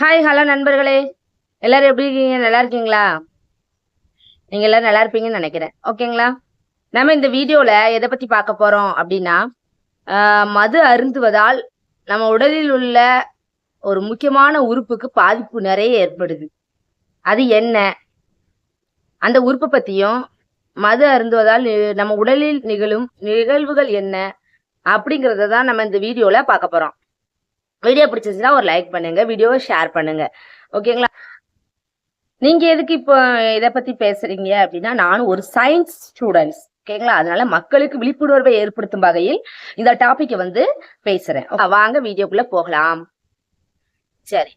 Hi hello நண்பர்களே. எல்லாரும் எப்படி இருக்கீங்க? நல்லா இருக்கீங்களா? நீங்க எல்லாரும் நல்லா இருப்பீங்கன்னு நினைக்கிறேன். ஓகேங்களா நம்ம இந்த வீடியோல எதை பத்தி பார்க்க போறோம் அப்படின்னா மது அருந்துவதால் நம்ம உடலில் உள்ள ஒரு முக்கியமான உறுப்புக்கு பாதிப்பு நிறைய ஏற்படுது. அது என்ன? அந்த உறுப்பை பத்தியும் மது அருந்துவதால் நி- நம்ம உடலில் நிகழும் நிகழ்வுகள் என்ன? அப்படிங்கிறத தான் நம்ம இந்த வீடியோவில் பார்க்க போகிறோம் வீடியோ பிடிச்சிருந்துச்சுன்னா ஒரு லைக் பண்ணுங்க வீடியோவை ஷேர் பண்ணுங்க. ஓகேங்களா நீங்க எதுக்கு இப்போ இதை பத்தி பேசுறீங்க அப்படின்னா நானும் ஒரு சயின்ஸ் ஸ்டூடெண்ட்ஸ் ஓகேங்களா அதனால மக்களுக்கு விழிப்புணர்வை ஏற்படுத்தும் வகையில் இந்த டாபிக்கை வந்து பேசுறேன். வாங்க வீடியோக்குள்ள போகலாம். சரி.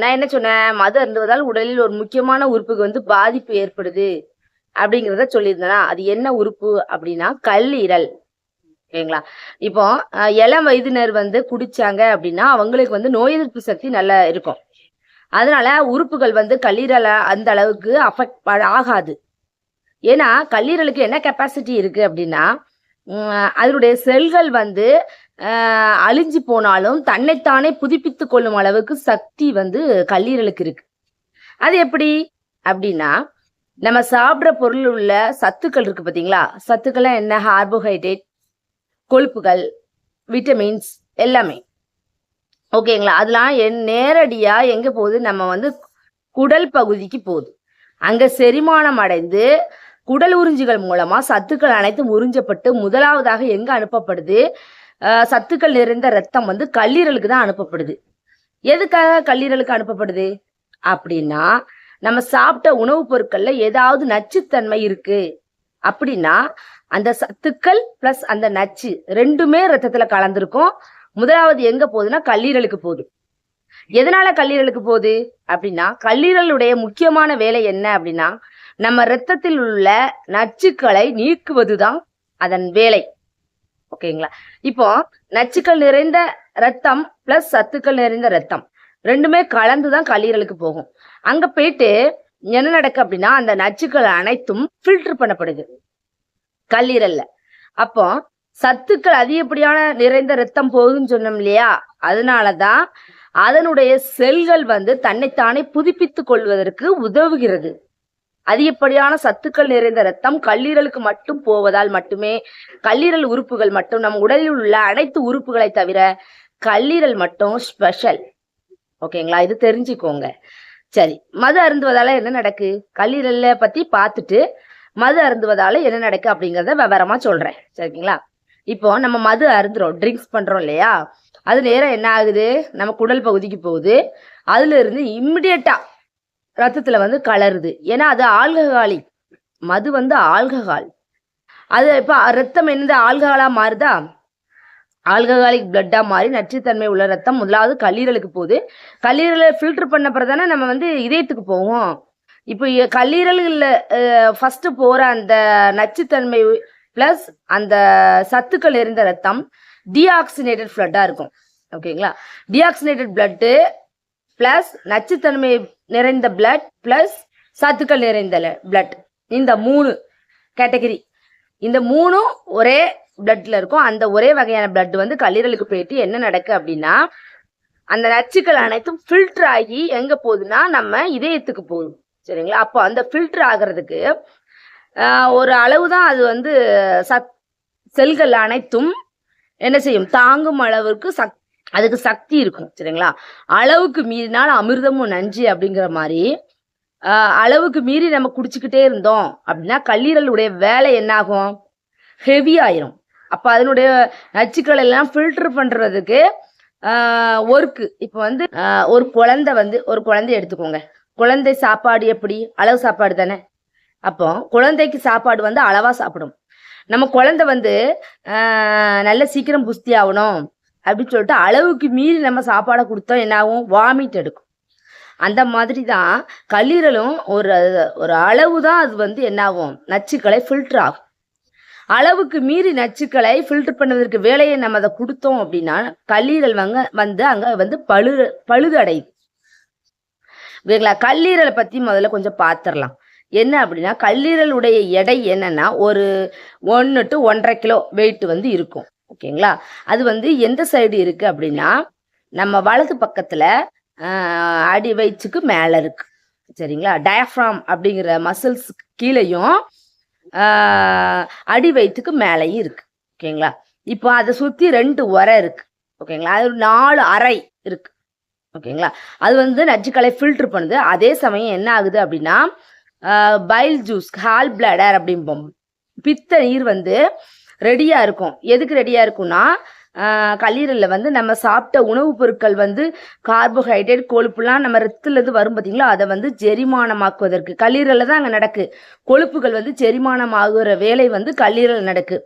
நான் என்ன சொன்னேன்? மது அருந்துவதால் உடலில் ஒரு முக்கியமான உறுப்புக்கு வந்து பாதிப்பு ஏற்படுது அப்படிங்கிறத சொல்லியிருந்தேனா அது என்ன உறுப்பு அப்படின்னா கல்லீரல். ஓகேங்களா? இப்போ இளம் வயதினர் வந்து குடிச்சாங்க அப்படின்னா அவங்களுக்கு வந்து நோய் எதிர்ப்பு சக்தி நல்லா இருக்கும். அதனால உறுப்புகள் வந்து கல்லீரலை அந்த அளவுக்கு அஃபெக்ட் ஆகாது. ஏன்னா கல்லீரலுக்கு என்ன கெப்பாசிட்டி இருக்கு அப்படின்னா அதனுடைய செல்கள் வந்து அழிஞ்சு போனாலும் தன்னைத்தானே புதுப்பித்து கொள்ளும் அளவுக்கு சக்தி வந்து கல்லீரலுக்கு இருக்கு. அது எப்படி? அப்படின்னா நம்ம சாப்பிட்ற பொருள் உள்ள சத்துக்கள் இருக்கு பார்த்தீங்களா சத்துக்கள்லாம் என்ன? கார்போஹைட்ரேட் கொழுப்புகள் விட்டமின்ஸ் எல்லாமே. ஓகேங்களா அதெல்லாம் என் நேரடியாக எங்கே போகுது? நம்ம வந்து குடல் பகுதிக்கு போகுது. அங்கே செரிமானம் அடைந்து குடல் உறிஞ்சிகள் மூலமாக சத்துக்கள் அனைத்தும் உறிஞ்சப்பட்டு முதலாவதாக எங்கே அனுப்பப்படுது? சத்துக்கள் நிறைந்த ரத்தம் வந்து கல்லீரலுக்கு தான் அனுப்பப்படுது. எதுக்காக கல்லீரலுக்கு அனுப்பப்படுது? அப்படின்னா நம்ம சாப்பிட்ட உணவுப் பொருட்கள்ல ஏதாவது நச்சுத்தன்மை இருக்கு. அப்படின்னா அந்த சத்துக்கள் பிளஸ் அந்த நச்சு ரெண்டுமே ரத்தத்துல கலந்திருக்கும். முதலாவது எங்க போகுதுன்னா கல்லீரலுக்கு போகுது. எதனால கல்லீரலுக்கு போகுது? அப்படின்னா கல்லீரலுடைய முக்கியமான வேலை என்ன அப்படின்னா நம்ம ரத்தத்தில் உள்ள நச்சுக்களை நீக்குவதுதான் அதன் வேலை. ஓகேங்களா இப்போ நச்சுக்கள் நிறைந்த ரத்தம் பிளஸ் சத்துக்கள் நிறைந்த ரத்தம் ரெண்டுமே கலந்து தான் கல்லீரலுக்கு போகும். அங்க போயிட்டு என்ன நடக்கு அப்படின்னா அந்த நச்சுக்கள் அனைத்தும் ஃபில்டர் பண்ணப்படுது. கல்லீரல்ல. அப்போ சத்துக்கள் அதிகப்படியான நிறைந்த ரத்தம் போகுதுன்னு சொன்னோம் இல்லையா? அதனாலதான் அதனுடைய செல்கள் வந்து தன்னைத்தானே புதுப்பித்துக் கொள்வதற்கு உதவுகிறது. அதிகப்படியான சத்துக்கள் நிறைந்த ரத்தம் கல்லீரலுக்கு மட்டும் போவதால் மட்டுமே கல்லீரல் உறுப்புகள் மட்டும் நம் உடலில் உள்ள அனைத்து உறுப்புகளை தவிர கல்லீரல் மட்டும் ஸ்பெஷல். ஓகேங்களா? இது தெரிஞ்சுக்கோங்க. சரி. மது அருந்துவதால என்ன நடக்கு? கல்லீரல்ல பத்தி பார்த்துட்டு மது அருந்துவதால என்ன நடக்கு அப்படிங்கறத விவரமா சொல்றேன். சரிங்களா? இப்போ நம்ம மது அருந்துறோம் ட்ரிங்க்ஸ் பண்றோம் இல்லையா? அது நேரம் என்ன ஆகுது? நம்ம குடல் பகுதிக்கு போகுது. அதுல இருந்து இம்மிடியட்டா ரத்தத்துல வந்து கலருது. ஏன்னா அது ஆல்கஹாலிக் மது வந்து ஆல்கஹால். அது இப்போ ரத்தம் என்னது? ஆல்கஹாலா மாறுதா? ஆல்கஹாலிக் பிளட்டா மாறி நச்சுத்தன்மை உள்ள ரத்தம் முதலாவது கல்லீரலுக்கு போகுது. கல்லீரலை ஃபில்டர் பண்ண பிறகு தானே நம்ம வந்து இதயத்துக்கு போவோம் இப்போ கல்லீரலில் ஃபஸ்ட்டு போகிற அந்த நச்சுத்தன்மை ப்ளஸ் அந்த சத்துக்கள் இருந்த ரத்தம் டீஆக்சினேட்டட் ஃப்ளட்டாக இருக்கும். ஓகேங்களா டீஆக்சினேட்டட் பிளட்டு ப்ளஸ் நச்சுத்தன்மை நிறைந்த பிளட் ப்ளஸ் சத்துக்கள் நிறைந்த பிளட் இந்த மூணு கேட்டகரி இந்த மூணும் ஒரே பிளட்ல இருக்கும். அந்த ஒரே வகையான பிளட் வந்து கல்லீரலுக்கு போயிட்டு என்ன நடக்கு அப்படின்னா அந்த நச்சுக்கள் அனைத்தும் ஃபில்டர் ஆகி எங்க போகுதுன்னா நம்ம இதயத்துக்கு போகுது சரிங்களா? அப்போ அந்த ஃபில்டர் ஆகிறதுக்கு ஆஹ், ஒரு அளவு தான் அது வந்து சத் செல்கள் அனைத்தும் என்ன செய்யும்? தாங்கும் அளவுக்கு சக் அதுக்கு சக்தி இருக்கும் சரிங்களா? அளவுக்கு மீறினால் அமிர்தமும் நஞ்சு அப்படிங்கிற மாதிரி ஆஹ், அளவுக்கு மீறி நம்ம குடிச்சுக்கிட்டே இருந்தோம் அப்படின்னா கல்லீரலுடைய வேலை என்னாகும்? ஹெவி ஆயிரும். அப்போ அதனுடைய நச்சுக்கள் எல்லாம் ஃபில்டர் பண்ணுறதுக்கு ஒர்க்கு இப்போ வந்து ஆஹ், ஒரு குழந்தை வந்து ஒரு குழந்தை எடுத்துக்கோங்க. குழந்தை சாப்பாடு எப்படி? அளவு சாப்பாடு தானே? அப்போ குழந்தைக்கு சாப்பாடு வந்து அளவா சாப்பிடும். நம்ம குழந்தை வந்து நல்ல சீக்கிரம் புஸ்தி ஆகணும் அப்படின்னு சொல்லிட்டு அளவுக்கு மீறி நம்ம சாப்பாடை கொடுத்தோம் என்னாகும் வாமிட் எடுக்கும். அந்த மாதிரி தான் கல்லீரலும் ஒரு ஒரு அளவு தான் அது வந்து என்னாகும் நச்சுக்களை ஃபில்டர் ஆகும். அளவுக்கு மீறி நச்சுக்களை ஃபில்டர் பண்ணுவதற்கு வேலையை நம்ம அதை கொடுத்தோம் அப்படின்னா கல்லீரல் வங்க வந்து அங்கே வந்து பழு பழுது அடையுது ஓகேங்களா கல்லீரலை பற்றி முதல்ல கொஞ்சம் பார்த்துடலாம் என்ன அப்படின்னா கல்லீரலுடைய எடை என்னன்னா ஒரு ஒன்று டு ஒன்றரை கிலோ வெயிட் வந்து இருக்கும். ஓகேங்களா? அது வந்து எந்த சைடு இருக்கு அப்படின்னா நம்ம வலது பக்கத்துல அடி வயிற்றுக்கு மேலே இருக்கு. சரிங்களா? டயஃப்ராம் அப்படிங்கிற மசில்ஸ் கீழேயும் அடி வயிற்றுக்கு மேலேயும் இருக்கு. ஓகேங்களா? இப்போ அதை சுற்றி ரெண்டு உரை இருக்கு. ஓகேங்களா? அது ஒரு நாலு அறை இருக்கு. ஓகேங்களா? அது வந்து நச்சுக்களை ஃபில்டர் பண்ணுது. அதே சமயம் என்ன ஆகுது அப்படின்னா பைல் ஜூஸ் ஹால் பிளடர் அப்படிம்போம். பித்த நீர் வந்து ரெடியாக இருக்கும். எதுக்கு ரெடியாக இருக்கும்னா கல்லீரலில் வந்து நம்ம சாப்பிட்ட உணவுப் பொருட்கள் வந்து கார்போஹைட்ரேட் கொழுப்புலாம் நம்ம ரத்தத்துலேருந்து வரும் பார்த்தீங்களா? அதை வந்து செரிமானமாக்குவதற்கு. கல்லீரலில் தான் அங்கே நடக்கு. கொழுப்புகள் வந்து செரிமானமாகுற வேலை வந்து கல்லீரல் நடக்கு.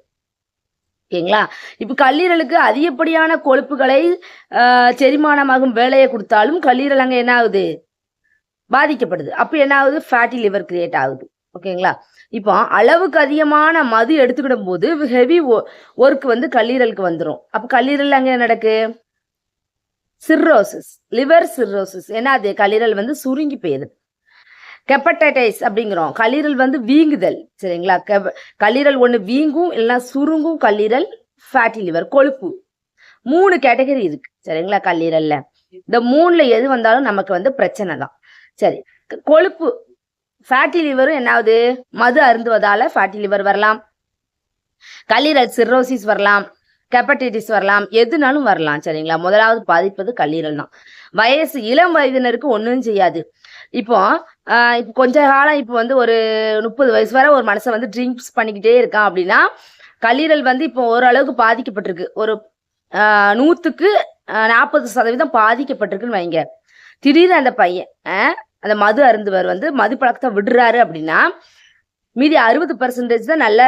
ஓகேங்களா? இப்போ கல்லீரலுக்கு அதிகப்படியான கொழுப்புகளை செரிமானமாகும் வேலையை கொடுத்தாலும் கல்லீரல் அங்கே என்ன ஆகுது? பாதிக்கப்படுது. அப்போ என்ன ஆகுது? ஃபேட்டி லிவர் கிரியேட் ஆகுது. ஓகேங்களா? இப்போ அளவுக்கு அதிகமான மது எடுத்துக்கிடும் போது ஹெவி ஒர்க் வந்து கல்லீரலுக்கு வந்துடும் அப்போ கல்லீரல் அங்கே என்ன நடக்கு? சிர்ரோசிஸ் லிவர் சிர்ரோசிஸ் ஏன்னா அது கல்லீரல் வந்து சுருங்கி போயிடுது கெப்படைடைஸ் அப்படிங்கிறோம். கல்லீரல் வந்து வீங்குதல் சரிங்களா? கெப- கல்லீரல் ஒன்று வீங்கும் இல்லைன்னா சுருங்கும் கல்லீரல் ஃபேட்டி லிவர் கொழுப்பு. மூணு கேட்டகரி இருக்கு சரிங்களா கல்லீரல்ல. இந்த மூணுல எது வந்தாலும் நமக்கு வந்து பிரச்சனை தான். சரி கொழுப்பு. ஃபேட்டி லிவரும் என்னாவது? மது அருந்துவதால ஃபேட்டி லிவர் வரலாம். கல்லீரல் சிரோசிஸ் வரலாம். ஹெப்படைட்டிஸ் வரலாம். எதுனாலும் வரலாம் சரிங்களா? முதலாவது பாதிப்பது கல்லீரல் தான். வயசு இளம் வயதினருக்கு ஒன்றும் செய்யாது. இப்போ இப்போ கொஞ்ச காலம் இப்போ வந்து ஒரு முப்பது வயசு வரை ஒரு மனுஷன் வந்து ட்ரிங்க்ஸ் பண்ணிக்கிட்டே இருக்கான் அப்படின்னா கல்லீரல் வந்து இப்போ ஓரளவுக்கு பாதிக்கப்பட்டிருக்கு. ஒரு நூற்றுக்கு நாற்பது சதவீதம் பாதிக்கப்பட்டிருக்குன்னு வைங்க. திடீர்னு அந்த பையன் அந்த மது அருந்துவர் வந்து மது பழக்கத்தை விடுறாரு அப்படின்னா மீதி அறுபது பர்சன்டேஜ் தான் நல்ல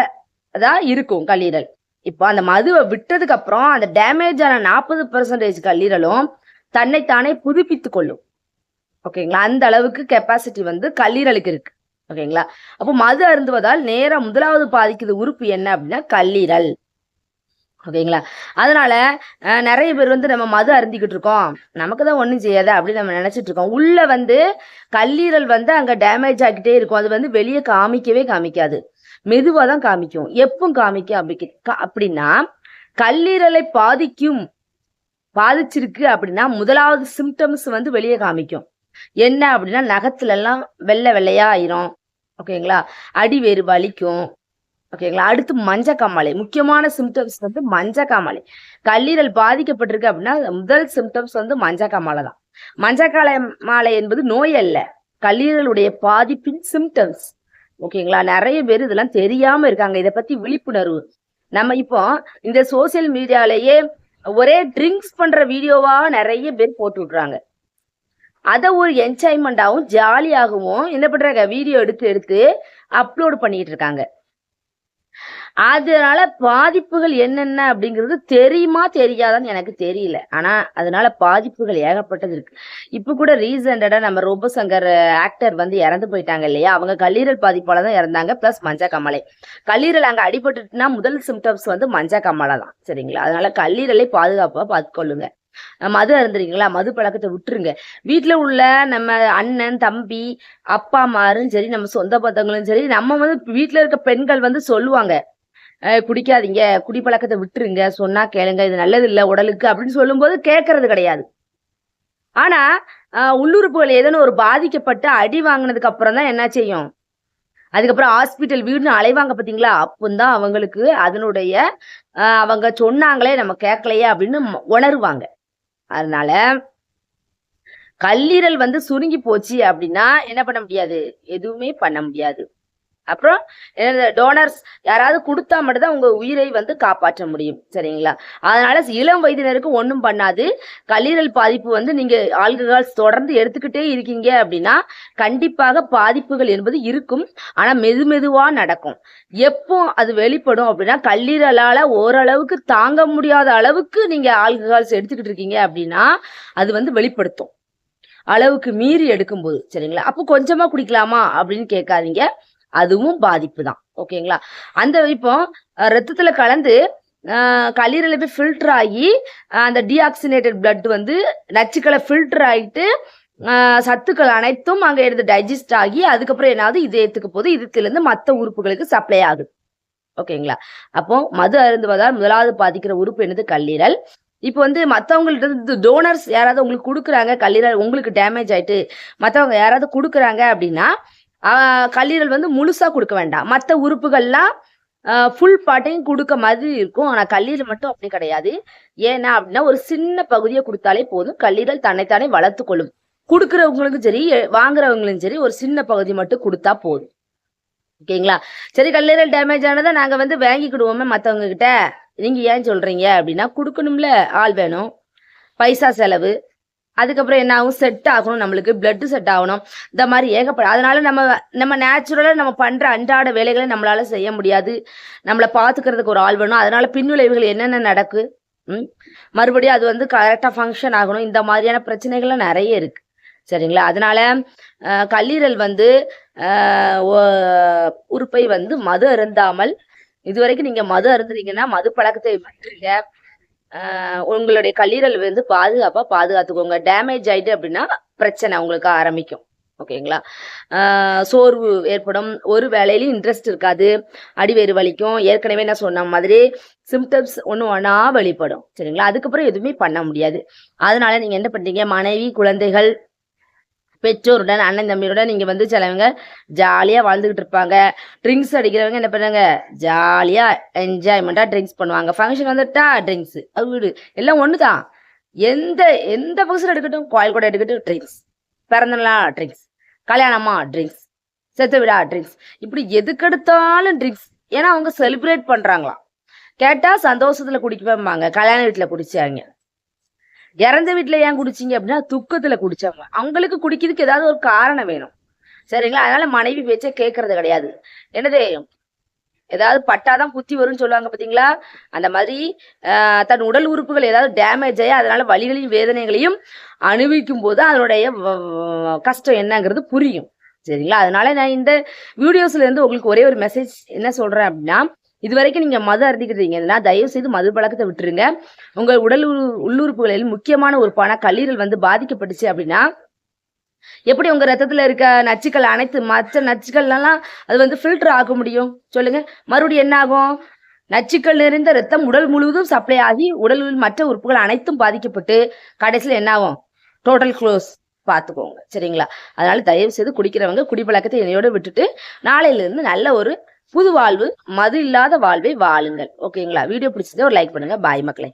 இருக்கும் கல்லீரல். இப்போ அந்த மதுவை விட்டதுக்கு அப்புறம் அந்த டேமேஜ் ஆன நாற்பது பர்சன்டேஜ் கல்லீரலும் தன்னைத்தானே புதுப்பித்து கொள்ளும். ஓகேங்களா அந்த அளவுக்கு கெப்பாசிட்டி வந்து கல்லீரலுக்கு இருக்கு. ஓகேங்களா அப்போ மது அருந்துவதால் நேரம் முதலாவது பாதிக்குது உறுப்பு என்ன அப்படின்னா கல்லீரல். ஓகேங்களா அதனால நிறைய பேர் வந்து நம்ம மது அருந்திக்கிட்டு இருக்கோம். நமக்கு தான் ஒன்றும் செய்யாது அப்படின்னு நம்ம நினச்சிட்டு இருக்கோம். உள்ளே வந்து கல்லீரல் வந்து அங்கே டேமேஜ் ஆகிட்டே இருக்கும். அது வந்து வெளியே காமிக்கவே காமிக்காது. மெதுவாக தான் காமிக்கும். எப்பவும் காமிக்கும் அப்படி கா- அப்படின்னா கல்லீரலை பாதிக்கும் பாதிச்சிருக்கு அப்படின்னா முதலாவது சிம்டம்ஸ் வந்து வெளியே காமிக்கும். என்ன அப்படின்னா நகத்துல எல்லாம் வெள்ளை வெள்ளையா ஆயிரும். ஓகேங்களா அடி வேறு வலிக்கும். ஓகேங்களா அடுத்து மஞ்ச காமாலை. முக்கியமான சிம்டம்ஸ் வந்து மஞ்ச காமாலை. கல்லீரல் பாதிக்கப்பட்டிருக்கு அப்படின்னா முதல் சிம்டம்ஸ் வந்து மஞ்ச காமாலை தான். மஞ்ச காலை மாலை என்பது நோய் அல்ல. கல்லீரலுடைய பாதிப்பின் சிம்டம்ஸ் ஓகேங்களா? நிறைய பேர் இதெல்லாம் தெரியாம இருக்காங்க. இதை பத்தி விழிப்புணர்வு. நம்ம இப்போ இந்த சோசியல் மீடியாலேயே ஒரே ட்ரிங்க்ஸ் பண்ற வீடியோவா நிறைய பேர் போட்டு விட்றாங்க. அதை ஒரு என்ஜாய்மெண்ட்டாகவும் ஜாலியாகவும் என்ன பண்றாங்க? வீடியோ எடுத்து எடுத்து அப்லோடு பண்ணிட்டு இருக்காங்க. அதனால பாதிப்புகள் என்னென்ன அப்படிங்கிறது தெரியுமா தெரியாதான்னு எனக்கு தெரியல. ஆனா அதனால பாதிப்புகள் ஏகப்பட்டது இருக்கு. இப்ப கூட ரீசெண்டடா நம்ம ரூபசங்கர் ஆக்டர் வந்து இறந்து போயிட்டாங்க இல்லையா? அவங்க கல்லீரல் பாதிப்பால தான் இறந்தாங்க பிளஸ் மஞ்ச கமலை. கல்லீரல் அங்க அடிபட்டுட்டுனா முதல் சிம்டம்ஸ் வந்து மஞ்சா கமலை தான் சரிங்களா? அதனால கல்லீரலை பாதுகாப்பா பார்த்துக்கொள்ளுங்க. மது அருந்துறீங்களா? மது பழக்கத்தை விட்டுருங்க. வீட்டில் உள்ள நம்ம அண்ணன் தம்பி அப்பா அம்மாரும் சரி நம்ம சொந்த பந்தங்களும் சரி நம்ம வந்து வீட்டில் இருக்க பெண்கள் வந்து சொல்லுவாங்க குடிக்காதீங்க குடிப்பழக்கத்தை விட்டுருங்க சொன்னா கேளுங்க இது நல்லது இல்லை உடலுக்கு அப்படின்னு சொல்லும்போது கேட்கறது கிடையாது. ஆனா உள்ளுறுப்புகள் ஏதேனும் ஒரு பாதிக்கப்பட்டு அடி வாங்கினதுக்கு அப்புறம் தான் என்ன செய்யும்? அதுக்கப்புறம் ஹாஸ்பிட்டல் வீடுன்னு அலைவாங்க பார்த்தீங்களா அப்பந்தான் அவங்களுக்கு அதனுடைய அவங்க சொன்னாங்களே நம்ம கேட்கலையே அப்படின்னு உணருவாங்க. அதனால கல்லீரல் வந்து சுருங்கி போச்சு அப்படின்னா என்ன பண்ண முடியாது? எதுவுமே பண்ண முடியாது. அப்புறம் டோனர்ஸ் யாராவது கொடுத்தா மட்டும்தான் உங்க உயிரை வந்து காப்பாற்ற முடியும். சரிங்களா? அதனால இளம் வயதினருக்கு ஒன்றும் பண்ணாது. கல்லீரல் பாதிப்பு வந்து நீங்க ஆல்கஹால்ஸ் தொடர்ந்து எடுத்துக்கிட்டே இருக்கீங்க அப்படின்னா கண்டிப்பாக பாதிப்புகள் என்பது இருக்கும். ஆனா மெது மெதுவா நடக்கும். எப்போ அது வெளிப்படும் அப்படின்னா கல்லீரலால ஓரளவுக்கு தாங்க முடியாத அளவுக்கு நீங்க ஆல்கஹால்ஸ் எடுத்துக்கிட்டு இருக்கீங்க அப்படின்னா அது வந்து வெளிப்படுத்தும். அளவுக்கு மீறி எடுக்கும்போது. சரிங்களா? அப்போ கொஞ்சமா குடிக்கலாமா அப்படின்னு கேட்காதீங்க. அதுவும் பாதிப்பு தான் ஓகேங்களா? அந்த இப்போ ரத்தத்தில் ரத்தத்துல கலந்து அஹ், போய் ஃபில்டர் ஆகி அந்த டீஆக்சினேட்டட் பிளட் வந்து நச்சுக்களை ஃபில்டர் ஆகிட்டு சத்துக்கள் அனைத்தும் அங்கே எடுத்து டைஜஸ்ட் ஆகி அதுக்கப்புறம் என்னாவது இதயத்துக்கு போது இதயத்திலேருந்து மற்ற உறுப்புகளுக்கு சப்ளை ஆகுது. ஓகேங்களா? அப்போ மது அருந்துவதால் முதலாவது பாதிக்கிற உறுப்பு என்னது? கல்லீரல். இப்போ வந்து மற்றவங்கள்ட்ட இருந்து டோனர்ஸ் யாராவது உங்களுக்கு கொடுக்குறாங்க கல்லீரல் உங்களுக்கு டேமேஜ் ஆயிட்டு மற்றவங்க யாராவது கொடுக்குறாங்க அப்படின்னா கல்லீரல் வந்து முழுசாக கொடுக்க வேண்டாம். மற்ற உறுப்புகள்லாம் ஃபுல் பாட்டையும் கொடுக்க மாதிரி இருக்கும். ஆனால் கல்லீரல் மட்டும் அப்படி கிடையாது. ஏன்னா அப்படின்னா ஒரு சின்ன பகுதியை கொடுத்தாலே போதும். கல்லீரல் தன்னைத்தானே வளர்த்து கொள்ளும். கொடுக்குறவங்களுக்கும் சரி வாங்குறவங்களும் சரி ஒரு சின்ன பகுதி மட்டும் கொடுத்தா போதும். ஓகேங்களா? சரி கல்லீரல் டேமேஜ் ஆனதை நாங்கள் வந்து வாங்கிக்கிடுவோமே மற்றவங்க கிட்ட நீங்கள் ஏன் சொல்கிறீங்க அப்படின்னா கொடுக்கணும்ல. ஆள் வேணும். பைசா செலவு. அதுக்கப்புறம் என்ன ஆகும்? செட் ஆகணும் நம்மளுக்கு. பிளட் செட் ஆகணும். இந்த மாதிரி ஏகப்பட அதனால நம்ம நம்ம நேச்சுரலாக நம்ம பண்ணுற அன்றாட வேலைகளை நம்மளால செய்ய முடியாது. நம்மளை பார்த்துக்கிறதுக்கு ஒரு ஆள் வேணும். அதனால பின்விளைவுகள் என்னென்ன நடக்கு? மறுபடியும் அது வந்து கரெக்டாக ஃபங்க்ஷன் ஆகணும். இந்த மாதிரியான பிரச்சனைகள்லாம் நிறைய இருக்கு. சரிங்களா? அதனால கல்லீரல் வந்து உறுப்பை வந்து மது அருந்தாமல் இதுவரைக்கும் நீங்க மது அருந்துறீங்கன்னா மது பழக்கத்தை விட்டுருங்க உங்களுடைய கல்லீரல் வந்து பாதுகாப்பா பாதுகாத்துக்கோங்க. டேமேஜ் ஆயிட்டு அப்படின்னா பிரச்சனை உங்களுக்கு ஆரம்பிக்கும். ஓகேங்களா? சோர்வு ஏற்படும். ஒரு வேலையிலயும் இன்ட்ரெஸ்ட் இருக்காது. அடிவேறு வலிக்கும். ஏற்கனவே நான் சொன்ன மாதிரி சிம்டம்ஸ் ஒன்று ஒன்றா வெளிப்படும். சரிங்களா? அதுக்கப்புறம் எதுவுமே பண்ண முடியாது. அதனால நீங்கள் என்ன பண்ணுறீங்க மனைவி குழந்தைகள் பெற்றோருடன் அண்ணன் தம்பியுடன் நீங்கள் வந்து சிலவங்க ஜாலியாக வாழ்ந்துகிட்டு இருப்பாங்க. ட்ரிங்க்ஸ் அடிக்கிறவங்க என்ன பண்ணுறாங்க ஜாலியாக என்ஜாய்மெண்ட்டாக ட்ரிங்க்ஸ் பண்ணுவாங்க. ஃபங்க்ஷன் வந்துட்டா ட்ரிங்க்ஸ் வீடு. எல்லாம் ஒன்று தான் எந்த எந்த ஃபங்க்ஷன் எடுக்கட்டும் கோயில் கூட எடுக்கட்டும் ட்ரிங்க்ஸ் பிறந்தனா ட்ரிங்க்ஸ் கல்யாணமா ட்ரிங்க்ஸ் செத்து விடா ட்ரிங்க்ஸ் இப்படி எதுக்கெடுத்தாலும் ட்ரிங்க்ஸ் ஏன்னா அவங்க செலிப்ரேட் பண்ணுறாங்களாம் கேட்டால் சந்தோஷத்தில் குடிக்கவேம்பாங்க கல்யாண வீட்டில் குடிச்சாங்க. இறந்த வீட்டில் ஏன் குடிச்சிங்க அப்படின்னா துக்கத்தில் குடிச்சவங்க. அவங்களுக்கு குடிக்கிறதுக்கு ஏதாவது ஒரு காரணம் வேணும். சரிங்களா? அதனால மனைவி பேச்சை கேட்கறது கிடையாது. என்னது? ஏதாவது பட்டாதான் புத்தி வரும்னு சொல்லுவாங்க பார்த்தீங்களா அந்த மாதிரி தன் உடல் உறுப்புகள் ஏதாவது டேமேஜ் ஆகி அதனால வலிகளையும் வேதனைகளையும் அனுபவிக்கும் போது அதனுடைய வ- கஷ்டம் என்னங்கிறது புரியும். சரிங்களா? அதனால நான் இந்த வீடியோஸ்ல இருந்து உங்களுக்கு ஒரே ஒரு மெசேஜ் என்ன சொல்றேன் அப்படின்னா இது வரைக்கும் நீங்க மது அருந்திக்கிறீங்கன்னா தயவு செய்து மது பழக்கத்தை விட்டுருங்க. உங்கள் உடல் உள்ளுறுப்புகளில் முக்கியமான உறுப்பான கல்லீரல் வந்து பாதிக்கப்பட்டுச்சு அப்படின்னா எப்படி உங்க ரத்தத்துல இருக்க நச்சுக்கள் அனைத்து மற்ற நச்சுக்கள்லாம் அது வந்து ஃபில்டர் ஆக முடியும்? சொல்லுங்க. மறுபடியும் என்ன ஆகும்? நச்சுக்கள் நிறைந்த ரத்தம் உடல் முழுவதும் சப்ளை ஆகி உடலில் மற்ற உறுப்புகள் அனைத்தும் பாதிக்கப்பட்டு கடைசியில் என்ன ஆகும்? டோட்டல் க்ளோஸ் பார்த்துக்கோங்க. சரிங்களா? அதனால தயவு செய்து குடிக்கிறவங்க குடிப்பழக்கத்தை என்னையோட விட்டுட்டு நாளையிலிருந்து நல்ல ஒரு புது வாழ்வு மது இல்லாத வாழ்வை வாழுங்கள். ஓகேங்களா வீடியோ பிடிச்சதே ஒரு லைக் பண்ணுங்க. பாய் மக்களே.